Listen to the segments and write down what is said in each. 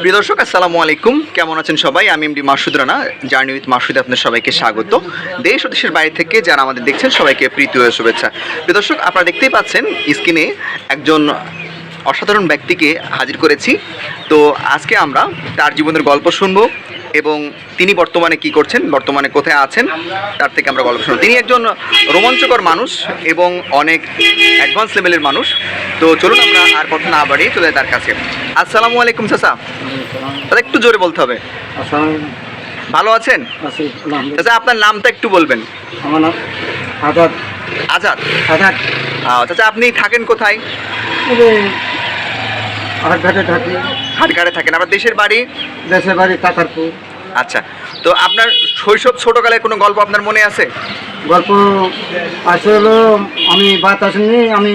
প্রিয় দর্শক, আসসালামু আলাইকুম। কেমন আছেন সবাই? আমি MD Masud Rana, journey with Masud আপনার সবাইকে স্বাগত। দেশ ও দেশের বাইরে থেকে যারা আমাদের দেখছেন, সবাইকে প্রীতি ও শুভেচ্ছা। প্রিয় দর্শক, আপনারা দেখতেই পাচ্ছেন স্ক্রিনে একজন অসাধারণ ব্যক্তিকে হাজির করেছি। তো আজকে আমরা তার জীবনের গল্প শুনব। এবং তিনি বর্তমানে কি করছেন? বর্তমানে কোথায় আছেন? তার থেকে আমরা গল্প শুনব। তিনি একজন রোমাঞ্চকর মানুষ এবং অনেক অ্যাডভান্স লেভেলের মানুষ। তো চলুন আমরা আর কথা না বাড়িয়ে চলে তার কাছে। আসসালামু আলাইকুম চাচা। দাদা একটু জোরে বলতে হবে। ভালো আছেন? চাচা আপনার নামটা একটু বলবেন। আমার নাম আজাদ। আজাদ? আজাদ। আহ, চাচা আপনি থাকেন কোথায়? আট ঘাটে থাকি। হাটঘাটে থাকেন। আপনার দেশের বাড়ি? দেশের বাড়ি কাতারপুর আচ্ছা। তো আপনার শৈশব ছোটকালের কোনো গল্প আপনার মনে আছে? গল্প আসলে হলো আমি বাত আসেনি আমি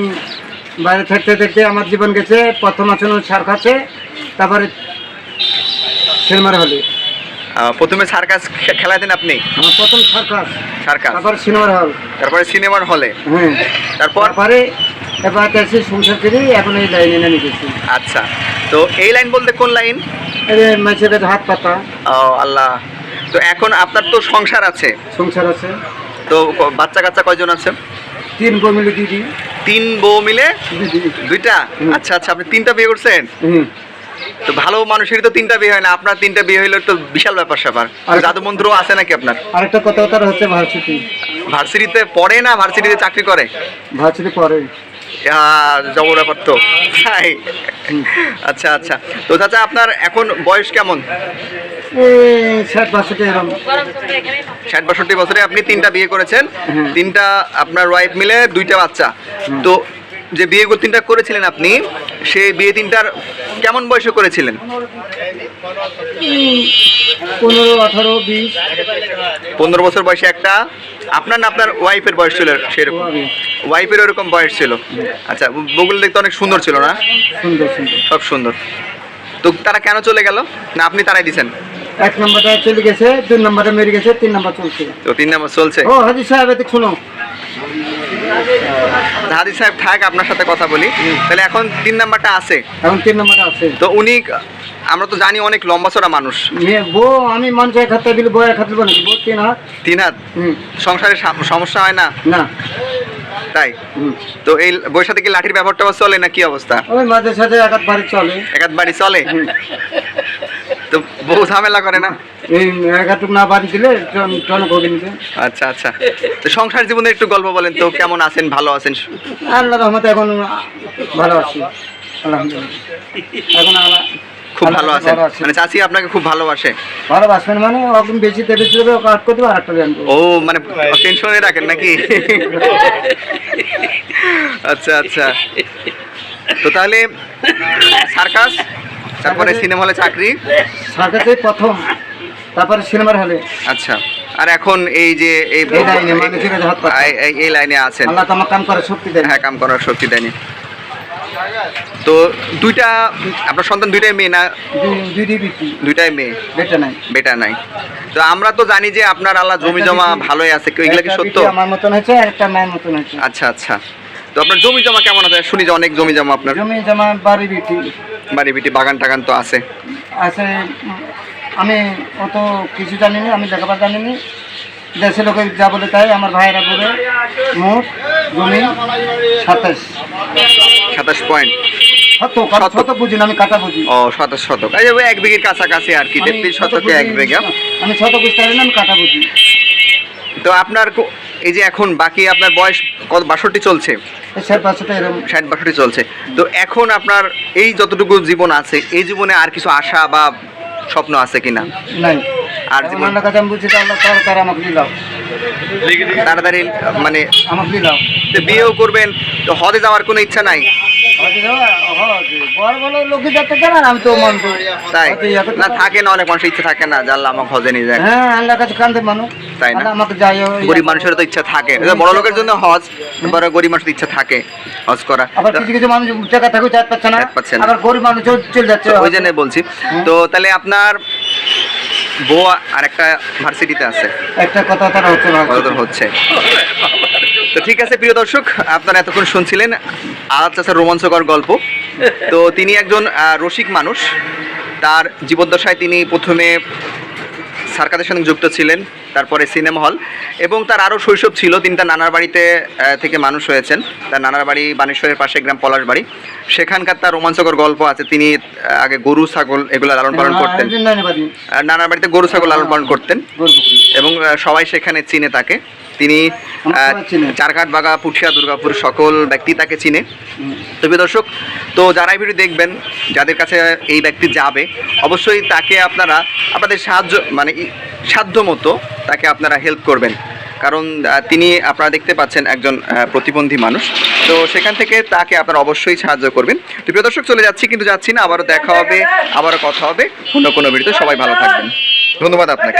বাইরে থাকতে থাকতে আমার জীবন গেছে। প্রথম আসলে সার খাচ্ছে তারপরে সিনেমার হলে। প্রথমে সার্কাস খেলাতেন আপনি? আমার প্রথম সার্কাস সার্কাস তারপরে সিনেমার হল। তারপরে সিনেমার হলে। হ্যাঁ। তারপর তারপরে এসে সংসার করি এখন এই লাইনে নেমে গেছি। আচ্ছা তো এই লাইন বলতে কোন লাইন মাছের হাত পাতা। ও আল্লাহ। তো এখন আপনার তো সংসার আছে। সংসার আছে। তো বাচ্চা কাচ্চা কয়জন আছে? তিন বউ মিলে দিদি তিন বউ মিলে দুইটা? আচ্ছা আচ্ছা আপনি তিনটা বিয়ে করছেন? হুম। তো ভালো মানুষেরই তো তিনটা বিয়ে হয় না আপনার তিনটা বিয়ে হইলে তো বিশাল ব্যাপার স্যাপার। আর- জাদু মন্ত্র আছে নাকি আপনার? আরেকটা কথা তার হচ্ছে ভার্সিটি। ভার্সিটিতে পড়ে না ভার্সিটিতে চাকরি করে? ভার্সিটি আহ, জবর ব্যাপার তো। তাই আচ্ছা আচ্ছা। তো চাচা আপনার এখন বয়স কেমন? ষাট বাষট্টি এরকম ষাট বাষট্টি বছরে আপনি তিনটা বিয়ে করেছেন। তিনটা আপনার ওয়াইফ মিলে দুইটা বাচ্চা। তো যে বিয়ে তিনটা করেছিলেন আপনি সেই বিয়ে তিনটার কেমন বয়সে করেছিলেন? পনেরো আঠারো বিশ। পনেরো বছর বয়সে একটা। আপনার না আপনার ওয়াইফের বয়স ছিল সেরকম? ওয়াইফের। ওরকম বয়স ছিল। আচ্ছা বগুলো দেখতে অনেক সুন্দর ছিল না? সুন্দর সুন্দর। সব সুন্দর। তো তারা কেন চলে গেল? না আপনি তারাই দিছেন? এক নম্বরটা চলে গেছে দুই নম্বরটা মেরে গেছে তিন নম্বর চলছে। তো তিন নম্বর চলছে। ও হাজি সাহেব এদিক শুনো। হাদি সাহেব থাক আপনার সাথে কথা বলি। তাহলে এখন তিন নাম্বারটা আছে। এখন তিন নম্বরটা আছে। তো উনি আমরা তো জানি অনেক লম্বা চড়া মানুষ। বউ আমি মানুষ এক হাতে দিলে বউ এক হাতে বউ তিন হাত। তিন হাত? সংসারে সমস্যা হয় না? না। তাই? তো এই বইয়ের সাথে কি লাঠির ব্যাপারটা চলে না কি অবস্থা? ওই মাঝে সাঝে এক হাত বাড়ি চলে। একাত বাড়ি চলে। তো বউ ঝামেলা করে না? এই এক না বাড়ি দিলে আচ্ছা আচ্ছা। তো সংসার জীবনে একটু গল্প বলেন তো কেমন আছেন ভালো আছেন? আল্লাহ রহমতে এখন ভালো আছি আলহামদুলিল্লাহ। এখন আল্লাহ খুব ভালো আছেন। মানে চাচি আপনাকে খুব ভালোবাসে? ভালোবাসবেন মানে ওরকম বেশি কাট করতে আর একটা ও মানে টেনশনে রাখেন নাকি? আচ্ছা আচ্ছা। তো তাহলে সার্কাস তারপরে সিনেমা হলে চাকরি। সার্কাসে প্রথম তারপরে সিনেমার হলে। আচ্ছা আর এখন এই যে এই লাইনে মানুষের হাত এই- লাইনে আছেন। আল্লাহ তোমার কাম করে শক্তি দেয় হ্যাঁ কাম করার শক্তি দেয়নি তো দুইটা আপনার সন্তান দুইটাই মেয়ে না? দুইটাই মেয়ে? বেটা নাই। বেটা নাই। তো আমরা তো জানি যে আপনার আল্লাহ জমি জমা ভালোই আছে। কেউ এগুলা কি সত্য? আমার মতন হয়েছে একটা মায়ের মতন হয়েছে। আচ্ছা আচ্ছা। তো আপনার জমি জমা কেমন আছে? শুনি যে অনেক জমি জমা আপনার। জমি জমা বাড়ি বিটি। বাড়ি বিটি বাগান টাগান তো আছে। আছে আমি অত কিছু জানি না আমি লেখাপড়া জানি না দেশের লোকে যা বলে তাই আমার ভাইয়েরা বলে মোট জমি সাতাশ। সাতাশ পয়েন্ট। শতক। বুঝি আমি কাটা বুঝি। ও শতক। এই ওই এক বিঘির কাছাকাছি আর কি আমি তেত্রিশ শতকে এক বিঘা। আমি শত বুঝতে পারি না আমি কাটা বুঝি। তো আপনার এই যে এখন বাকি আপনার বয়স কত? বাষট্টি চলছে। ষাট এরকম ষাট বাষট্টি চলছে। তো এখন আপনার এই যতটুকু জীবন আছে এই জীবনে আর কিছু আশা বা স্বপ্ন আছে কিনা? নাই। আর জীবন- আল্লাহ কাছে আমি আল্লাহ তার তার আমাকে তাড়াতাড়ি মানে আমাকে বিয়েও করবেন তো হদে যাওয়ার কোনো ইচ্ছা নাই? আমি তো করি। তাই? হয়তো ইয়াতে না থাকে না অনেক মানুষের ইচ্ছা থাকে না জানলা আমাকে হজে নিয়ে যায়। হ্যাঁ আল্লাহর কাছে কান্দে মানুষ। তাই না? আমাকে যাই গরিব মানুষের তো ইচ্ছা থাকে। বড় লোকের জন্য হজ বড় গরিব মানুষের ইচ্ছা থাকে হজ করা। আবার কিছু কিছু মানুষ টাকা থাকেও চাট পাচ্ছে না। পাচ্ছে না। আবার গরিব মানুষ চলে যাচ্ছে। ওই জন্য বলছি। তো তাহলে আপনার বউ আর একটা ভার্সিটিতে আছে। একটা কথা তারা হচ্ছে হচ্ছে। তো ঠিক আছে প্রিয় দর্শক আপনারা এতক্ষণ শুনছিলেন। আলাদ চাষার রোমাঞ্চকর গল্প। তো তিনি একজন রসিক মানুষ। তার জীবদ্দশায় তিনি প্রথমে সার্কাসের সঙ্গে যুক্ত ছিলেন। তারপরে সিনেমা হল। এবং তার আরও শৈশব ছিল তিনি তার নানার বাড়িতে থেকে মানুষ হয়েছেন। তার নানার বাড়ি বানেশ্বরের পাশে গ্রাম পলাশ বাড়ি। সেখানকার তার রোমাঞ্চকর গল্প আছে তিনি আগে গরু ছাগল এগুলো লালন পালন করতেন। আর নানার বাড়িতে গরু ছাগল লালন পালন করতেন। এবং সবাই সেখানে চিনে তাকে। তিনি। চারঘাট বাগা পুঠিয়া দুর্গাপুর সকল ব্যক্তি তাকে চিনে। হুম। তো দর্শক তো যারা এই ভিডিও দেখবেন যাদের কাছে এই ব্যক্তি যাবে অবশ্যই তাকে আপনারা আপনাদের সাহায্য মানে সাধ্য মতো তাকে আপনারা হেল্প করবেন। কারণ তিনি আপনারা দেখতে পাচ্ছেন একজন প্রতিবন্ধী মানুষ। তো সেখান থেকে তাকে আপনারা অবশ্যই সাহায্য করবেন। তো প্রিয় দর্শক, চলে যাচ্ছি, কিন্তু যাচ্ছি না। আবারও দেখা হবে, আবারও কথা হবে। অন্য কোনো ভিডিওতে সবাই ভালো থাকবেন। ধন্যবাদ আপনাকে।